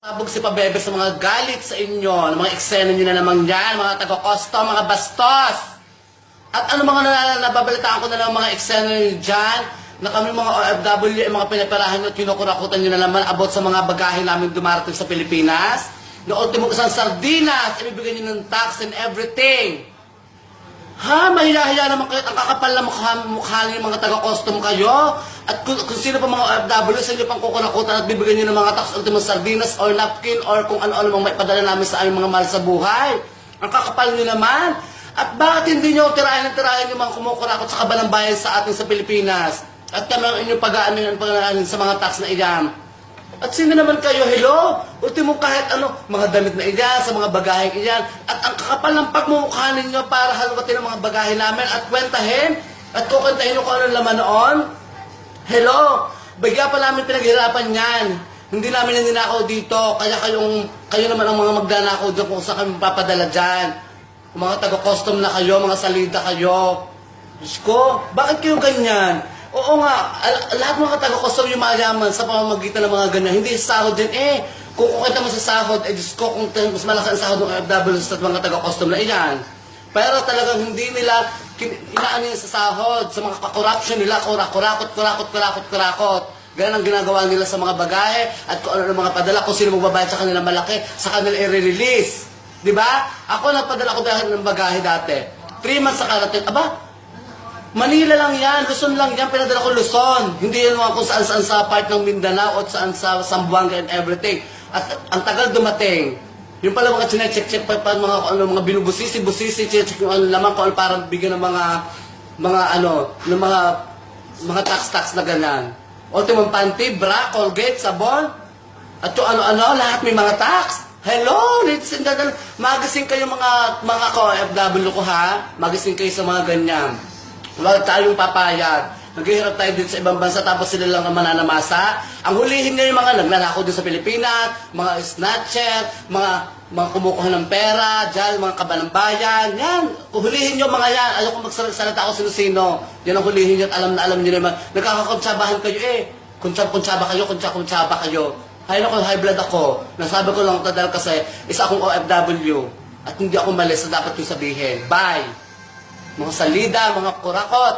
Sabog si Pabebe sa mga galit sa inyo, ng mga eksena nyo na naman yan, mga taga-kosto, mga bastos. At ano mga nalala, nababalitaan ko na lang mga eksena nyo dyan, na kami mga OFW, mga pinaperahan nyo at kinukurakutan nyo na naman about sa mga bagahe namin dumarating sa Pilipinas. Na ultimo isang sardinas, ibibigay nyo ng tax and everything. Ha? Mahiya-hiya naman kayo. Ang kakapal na mukha, mukha niyo mga taga-custom kayo. At kung, kung sino pa mga OFW sa inyo pang kukurakutan at bibigyan niyo ng mga tax ultimo sardinas or napkin or kung ano-ano mang may padala namin sa aming mga mahal sa buhay. Ang kakapal niyo naman. At bakit hindi niyo tirahin ng tirahin yung mga kumukurakot sa kabalang bayan sa atin sa Pilipinas? At kami ang inyong pag-aanin pag sa mga tax na iyan. At sino naman kayo, hello? Ultimo kahit ano, mga damit na iyan, sa mga bagahe iyan. At ang kakapal ng pagmumukha ninyo para halukatin ang mga bagahe namin at kwentahin at kukantahin nyo kung anong laman noon. Hello? Bigla pa namin pinaghirapan yan. Hindi namin yan ninakaw dito. Kaya kayong, kayo naman ang mga magdanakaw doon kung saan kami papadala dyan. Mga taga-custom na kayo, mga salida kayo. Diyos ko, bakit kayo ganyan? Oo nga, lahat mga taga-custom yung mayaman sa pamamagitan ng mga ganyan. Hindi sahod din. Eh, kung kukita mo sa sahod, eh Diyos ko, kung mas malaki ang sahod ng OFW sa mga taga-custom na iyan. Pero talagang hindi nila inaano yun sa sahod, sa mga corruption nila, kurakot, kurakot, kurakot, kurakot. Ganun ang ginagawa nila sa mga bagahe at kung ano mga padala, kung sino magbabayad sa kanila malaki, sa kanila i-release. Di ba? Ako nagpadala ko dahil ng bagahe dati. Three months sa karating. Aba, Manila lang yan, Luzon lang yan, pinadala ko Luzon. Hindi yan mga kung saan saan sa part ng Mindanao at saan sa Zamboanga and everything. At ang tagal dumating. Yung pala mga chinecheck-check pa, pa mga, ano, mga binubusisi, busisi, chinecheck yung ano naman, kung ano, parang bigyan ng mga, mga ano, ng mga, mga tax-tax na ganyan. Ultimong panty, bra, colgate, sabon, at yung ano-ano, lahat may mga tax. Hello, ladies and gentlemen. Magising kayo mga, mga ko-FW ko ha. Magising kayo sa mga ganyan. Huwag tayong papayag. Naghihirap tayo dito sa ibang bansa tapos sila lang ang mananamasa. Ang hulihin niyo yung mga nagnanakaw din sa Pilipinas, mga snatcher, mga mga kumukuha ng pera, dyan, mga kabanang bayan, yan. Hulihin niyo mga yan. Ayoko magsalita ako sino-sino. Yan ang hulihin niyo at alam na alam niyo naman. Nagkakakuntsabahan kayo eh. Kuntsab-kuntsaba kayo, kuntsa-kuntsaba kayo. Hay nako, high blood ako. Nasabi ko lang ito dahil kasi isa akong OFW. At hindi ako mali sa dapat yung sabihin. Bye! mga salida, mga kurakot.